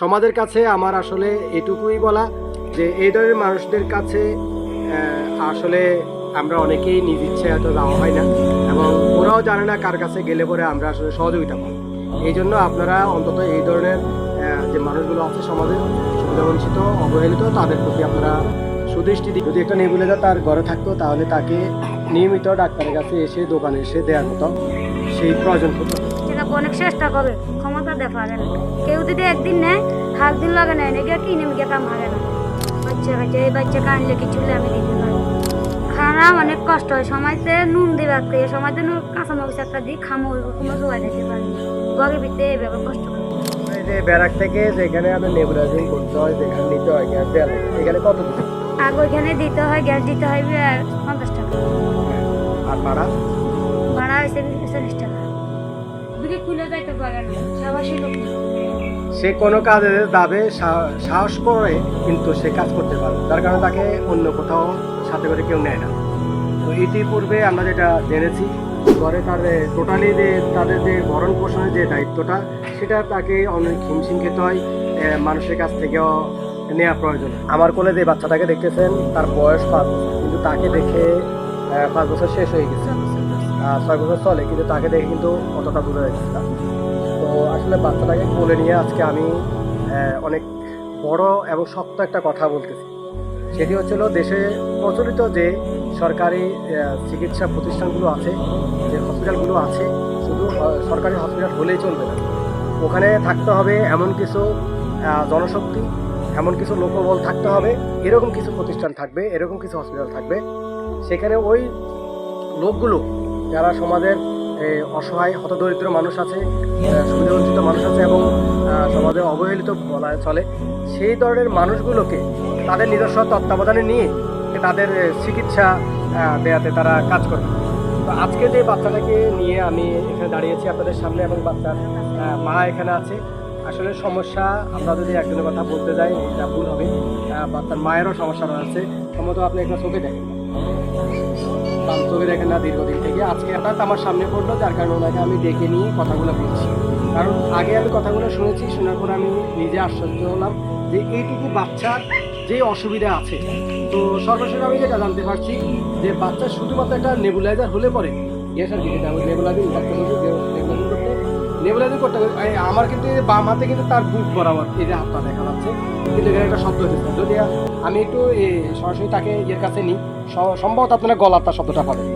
সমাজের কাছে আমার আসলে এটুকুই বলা যে এই ধরনের মানুষদের কাছে আসলে আমরা অনেকেই নিজ ইচ্ছে হয়তো যাওয়া হয় না এবং ওরাও জানে না কার কাছে গেলে পরে আমরা আসলে সহযোগিতা পাবো। এই জন্য আপনারা অন্তত এই ধরনের যে মানুষগুলো আছে সমাজে সুবিধাবঞ্চিত অবহেলিত, তাদের প্রতি আপনারা সুদৃষ্টি দিন। যদি একটা নেবুলেজার তার ঘরে থাকতো, তাহলে তাকে নিয়মিত ডাক্তারের কাছে এসে, দোকানে এসে দেওয়ার মতো সেই প্রয়োজন হতো। অনেক চেষ্টা করে। যায় না কেউ যদি একদিন নেয় হাত দিন লাগে নেয় নাকি কিনে মিকে কাম হারে না। বাচ্চা বাচ্চা এই বাচ্চা কানলে কিছু হলে আমি দিতে পারি। খানা অনেক কষ্ট হয় সময়তে নুন দিয়ে রাখতে সময়তে নুন কাঁচা মরিচ একটা দিই খামো কোনো জোগাড় দিতে পারি। বগে ভিতরে এইভাবে কষ্ট করে। যে ব্যারাক থেকে যেখানে আপনার নেবুলাইজিং করতে হয় যেখানে নিতে হয় গ্যাস দেওয়া এখানে কত আগে ওইখানে দিতে হয় গ্যাস দিতে হয় পঞ্চাশ টাকা। আর ভাড়া? ভাড়া হয়েছে চল্লিশ টাকা। পারে। সে কোনো কাজে সা- সাহস করে কিন্তু সে কাজ করতে পারে যার কারণে তাকে অন্য কোথাও সাথে করে কেউ নেয় না। তো ইতিপূর্বে আমরা যেটা জেনেছি, ঘরে তার টোটালি যে তাদের যে ভরণ পোষণের যে দায়িত্বটা, সেটা তাকে অনেক হিমশিম খেতে হয় মানুষের কাছ থেকেও নেওয়া প্রয়োজন। আমার কোলে যে বাচ্চাটাকে দেখতেছেন, তার বয়স পাঁচ কিন্তু তাকে দেখে পাঁচ বছর শেষ হয়ে গেছে। ছয় চলে, কিন্তু তাকে দেখে কিন্তু অতটা বোঝা যাচ্ছে না। তো আসলে বাচ্চাটাকে কোলে নিয়ে আজকে আমি অনেক বড় এবং শক্ত একটা কথা বলতেছি। সেটি হচ্ছিল দেশে প্রচলিত যে সরকারি চিকিৎসা প্রতিষ্ঠানগুলো আছে, যে হসপিটালগুলো আছে, শুধু সরকারি হসপিটাল হলেই চলবে না। ওখানে থাকতে হবে এমন কিছু জনশক্তি, এমন কিছু লোকবল থাকতে হবে, এরকম কিছু প্রতিষ্ঠান থাকবে, এরকম কিছু হসপিটাল থাকবে। সেখানে ওই লোকগুলো যারা সমাজের অসহায়, হতদরিদ্র মানুষ আছে সুবিধাবঞ্চিত মানুষ আছে এবং সমাজে অবহেলিত বলা চলে, সেই ধরনের মানুষগুলোকে তাদের নিজস্ব তত্ত্বাবধানে নিয়ে তাদের চিকিৎসা দেয়াতে তারা কাজ করবে। তো আজকে যে বাচ্চাটাকে নিয়ে আমি এখানে দাঁড়িয়েছি আপনাদের সামনে এবং বাচ্চার মা এখানে আছে, আসলে সমস্যা আমরা যদি একজনের কথা বলতে যাই, এটা ভুল হবে। বাচ্চার মায়েরও সমস্যা রয়েছে। সম্ভবত আপনি একটা চোখে দেখেন। দেখেন না দীর্ঘদিন থেকে। আজকে হঠাৎ আমার সামনে পড়ল, যার কারণে ওনাকে আমি ডেকে নিয়ে কথাগুলো বলছি। কারণ আগে আমি কথাগুলো শুনেছি, শোনার পর আমি নিজে আশ্চর্য হলাম যে এইটুকু বাচ্চার যে অসুবিধা আছে। তো সর্বশেষ আমি যেটা জানতে পারছি যে বাচ্চার শুধুমাত্র একটা নেবুলাইজার হলে পরে। গ্যাসের দিকে যাব নেবুলাইজিং ডাক্তার বলছে নেবুলাইজিং করতে। নেবুলাইজিং করতে। আমার কিন্তু বাম হাতে কিন্তু তার বুক বরাবর এই যে হাতটা দেখা যাচ্ছে, কিন্তু এখানে একটা শব্দ হচ্ছে। যদি আমি একটু সরাসরি তাকে এর কাছে নিই সম্ভবত আপনারা গলার শব্দটা পাবেন।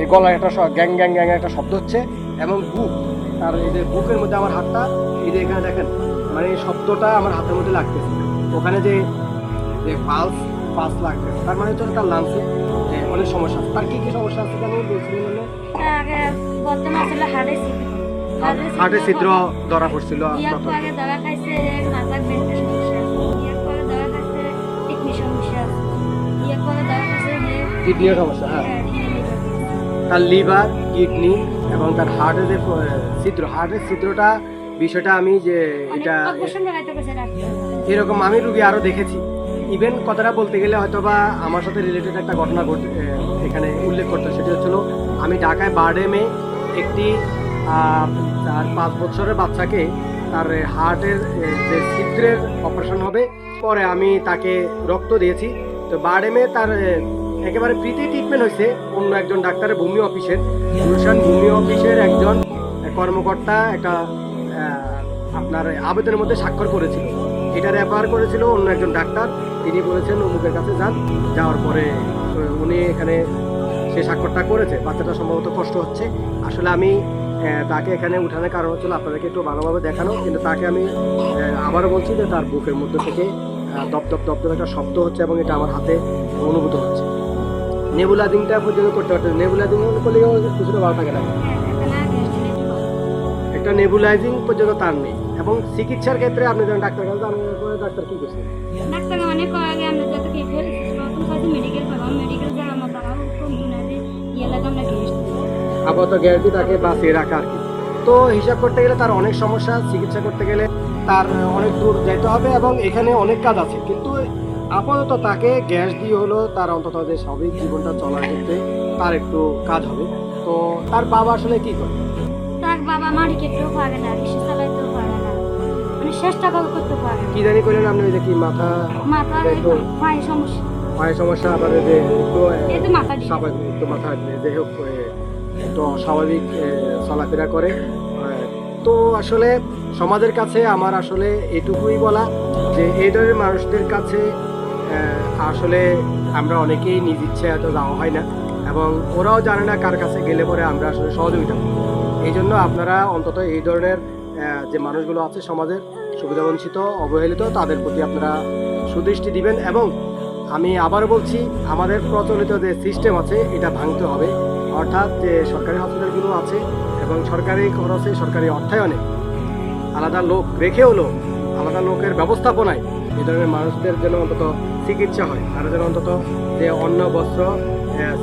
এই গলার একটা গ্যাং গ্যাং গ্যাং একটা শব্দ হচ্ছে এবং বুক। তার এই যে বুকের মধ্যে আমার হাতটা এই যে এখানে দেখেন মানে এই শব্দটা আমার হাতের মধ্যে লাগতেছে। ওখানে যে যে পালস পালস লাগতেছে তার মানে হচ্ছে তার লাংসে অনেক সমস্যা আছে। তার কী কী সমস্যা আছে কেন বলছিলেন আগে ছিদ্র। ধরা পড়ছিল। খাইছে মাথার সমস্যা খাইছে হে কিডনির সমস্যা হ্যাঁ। হ্যাঁ। তার লিভার কিডনি এবং তার হার্টের যে ছিদ্র হার্টের ছিদ্রটা বিষয়টা আমি যে এটা এরকম আমি রুগী আরও দেখেছি। ইভেন কথাটা বলতে গেলে হয়তো বা আমার সাথে রিলেটেড একটা ঘটনা ঘটে এখানে উল্লেখ করতে সেটা হচ্ছিল আমি ঢাকায় বারডেমে একটি তার পাঁচ বছরের বাচ্চাকে তার হার্টের যে ছিদ্রের অপারেশন হবে পরে আমি তাকে রক্ত দিয়েছি। তো বারডেমে তার একেবারে প্রীতি ট্রিটমেন্ট হয়েছে। অন্য একজন ডাক্তারের ভূমি অফিসের। গুলশান ভূমি অফিসের একজন কর্মকর্তা একটা আপনার আবেদনের মধ্যে স্বাক্ষর করেছিল। এটা রেফার করেছিল অন্য একজন ডাক্তার। তিনি বলেছেন, অমুকের কাছে যান। যাওয়ার পরে উনি এখানে সে স্বাক্ষরটা করেছে। বাচ্চাটা সম্ভবত কষ্ট হচ্ছে। আসলে আমি তাকে এখানে উঠানোর কারণ হচ্ছিল আপনাদেরকে একটু ভালোভাবে দেখানো। কিন্তু তাকে আমি আবারও বলছি যে তার বুকের মধ্যে থেকে দপ দপ দপ একটা শব্দ হচ্ছে এবং এটা আমার হাতে অনুভূত হচ্ছে। নেবুলাদিংটা পর্যন্ত করতে পারতেন নেবুলাদিং করলেও কিছুটা ভালো থাকে না। একটু নেবুলাইজিং পর্যন্ত তার নেই। এবং চিকিৎসার ক্ষেত্রে আপনি যখন ডাক্তার কাছে যান ডাক্তার কি করছে? ডাক্তার মানে কয় আগে আমরা যত কি মেডিকেল মতো আপাতত গ্যারান্টি তাকে বাঁচিয়ে রাখা আর কি। তো হিসাব করতে গেলে তার অনেক সমস্যা চিকিৎসা করতে গেলে তার অনেক দূর যেতে হবে এবং এখানে অনেক কাজ আছে। কিন্তু আপাতত তাকে গ্যাস দিয়ে হলো তার অন্তত যে স্বাভাবিক জীবনটা চলার ক্ষেত্রে তার একটু কাজ হবে। তো তার বাবা আসলে কি করে? তার বাবা কেটেও পারে না রিক্সা চালাইতেও পারে না। মানে চেষ্টা করে করতে পারে কি জানি করলেন আপনি ওই যে কি মাথা এই পায়ে সমস্যা। পায়ের সমস্যা আবার যে একটু তো স্বাভাবিক একটু মাথা একটু অস্বাভাবিক এ, চলাফেরা করে। তো আসলে সমাজের কাছে আমার আসলে এটুকুই বলা যে এই ধরনের মানুষদের কাছে আসলে আমরা অনেকেই নিজ ইচ্ছে এত যাওয়া হয় না এবং ওরাও জানে না কার কাছে গেলে পরে আমরা আসলে সহযোগিতা এই জন্য আপনারা অন্তত এই ধরনের যে মানুষগুলো আছে সমাজের, সুবিধাবঞ্চিত, অবহেলিত, তাদের প্রতি আপনারা সুদৃষ্টি দিবেন এবং আমি আবারও বলছি, আমাদের প্রচলিত যে সিস্টেম আছে, এটা ভাঙতে হবে। অর্থাৎ যে সরকারি হসপিটালগুলো আছে এবং সরকারি খরচে সরকারি অর্থায়নে আলাদা লোক রেখে হলো আলাদা লোকের ব্যবস্থাপনায় এই ধরনের মানুষদের যেন অন্তত চিকিৎসা হয়। তারা যেন অন্তত যে অন্ন, বস্ত্র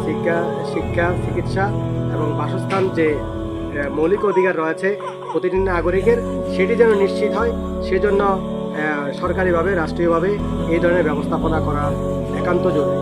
শিক্ষা শিক্ষা, চিকিৎসা এবং বাসস্থান যে মৌলিক অধিকার রয়েছে প্রতিটি নাগরিকের, সেটি যেন নিশ্চিত হয়, সেজন্য সরকারিভাবে, রাষ্ট্রীয়ভাবে এই ধরনের ব্যবস্থাপনা করা একান্ত জরুরি।